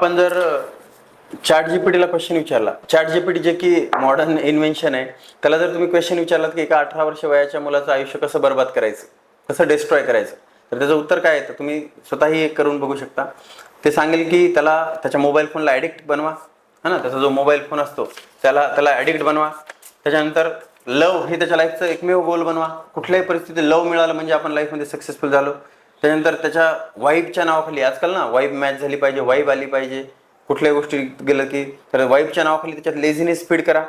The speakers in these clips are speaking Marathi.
पण जर चॅट जीपीटीला क्वेश्चन विचारला. चॅट जीपीटी जे की मॉडर्न इन्व्हेन्शन आहे त्याला जर तुम्ही क्वेश्चन विचारलात की एका अठरा वर्ष वयाच्या मुलाचं आयुष्य कसं बर्बाद करायचं कसं डिस्ट्रॉय करायचं तर त्याचं उत्तर काय आहे तर तुम्ही स्वतःही एक करून बघू शकता. ते सांगेल की त्याला त्याच्या मोबाईल फोनला ॲडिक्ट बनवा. है ना? त्याचा जो मोबाईल फोन असतो त्याला त्याला ॲडिक्ट बनवा. त्याच्यानंतर लव हे त्याच्या लाईफचं एकमेव गोल बनवा. कुठल्याही परिस्थितीत लव मिळालं म्हणजे आपण लाईफमध्ये सक्सेसफुल झालो. त्याच्यानंतर त्याच्या वाईफच्या नावाखाली आजकाल ना वाईफ मॅच झाली पाहिजे वाईफ आली पाहिजे. कुठल्याही गोष्टी गेलं की तर वाईफच्या नावाखाली त्याच्यात लेझिनेस फीड करा.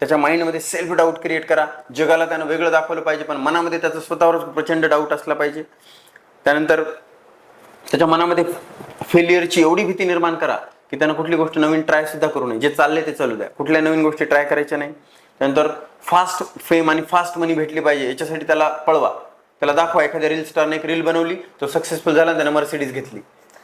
त्याच्या माइंडमध्ये सेल्फ डाऊट क्रिएट करा. जगाला त्यानं वेगळं दाखवलं पाहिजे पण मनामध्ये त्याचं स्वतःवर प्रचंड डाऊट असला पाहिजे. त्यानंतर त्याच्या मनामध्ये फेलियरची एवढी भीती निर्माण करा की त्यानं कुठली गोष्ट नवीन ट्राय सुद्धा करू नये. जे चालले ते चालू द्या. कुठल्या नवीन गोष्टी ट्राय करायच्या नाही. त्यानंतर फास्ट फेम आणि फास्ट मनी भेटली पाहिजे याच्यासाठी त्याला पळवा. त्याला दाखवा एखाद्या रील स्टारने एक रील बनवली तो सक्सेसफुल झाला त्याने मर्सिडीज घेतली.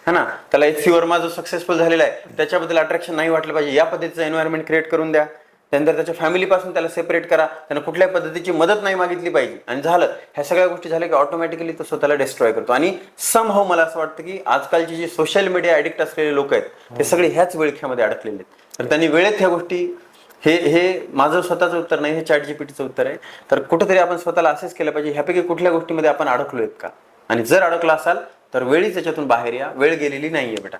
है ना? त्याला एच सी वर्मा जो सक्सेसफुल झालेला आहे. त्याच्याबद्दल अट्रॅक्शन नाही वाटलं पाहिजे. या पद्धतीचं एन्व्हायरमेंट क्रिएट करून द्या. त्यानंतर त्याच्या फॅमिलीपासून त्याला सेपरेट करा. त्यानं कुठल्याही पद्धतीची मदत नाही मागितली पाहिजे. आणि झालं ह्या सगळ्या गोष्टी झाल्या की ऑटोमॅटिकली तो स्वतःला डिस्ट्रॉय करतो. आणि सम हाव मला असं वाटतं की आजकालची जी सोशल मीडिया ॲडिक्ट असलेले लोक आहेत ते सगळे ह्याच विळख्यामध्ये अडकलेले आहेत. तर त्यांनी वेळेत ह्या गोष्टी हे हे माझं स्वतःचं उत्तर नाही हे चॅट जीपीटीचं उत्तर आहे. तर कुठेतरी आपण स्वतःला असेच केलं पाहिजे ह्यापैकी कुठल्या गोष्टीमध्ये आपण अडकलो आहेत का? आणि जर अडकला असाल तर वेळीच याच्यातून बाहेर या. वेळ गेलेली नाहीये बेटा.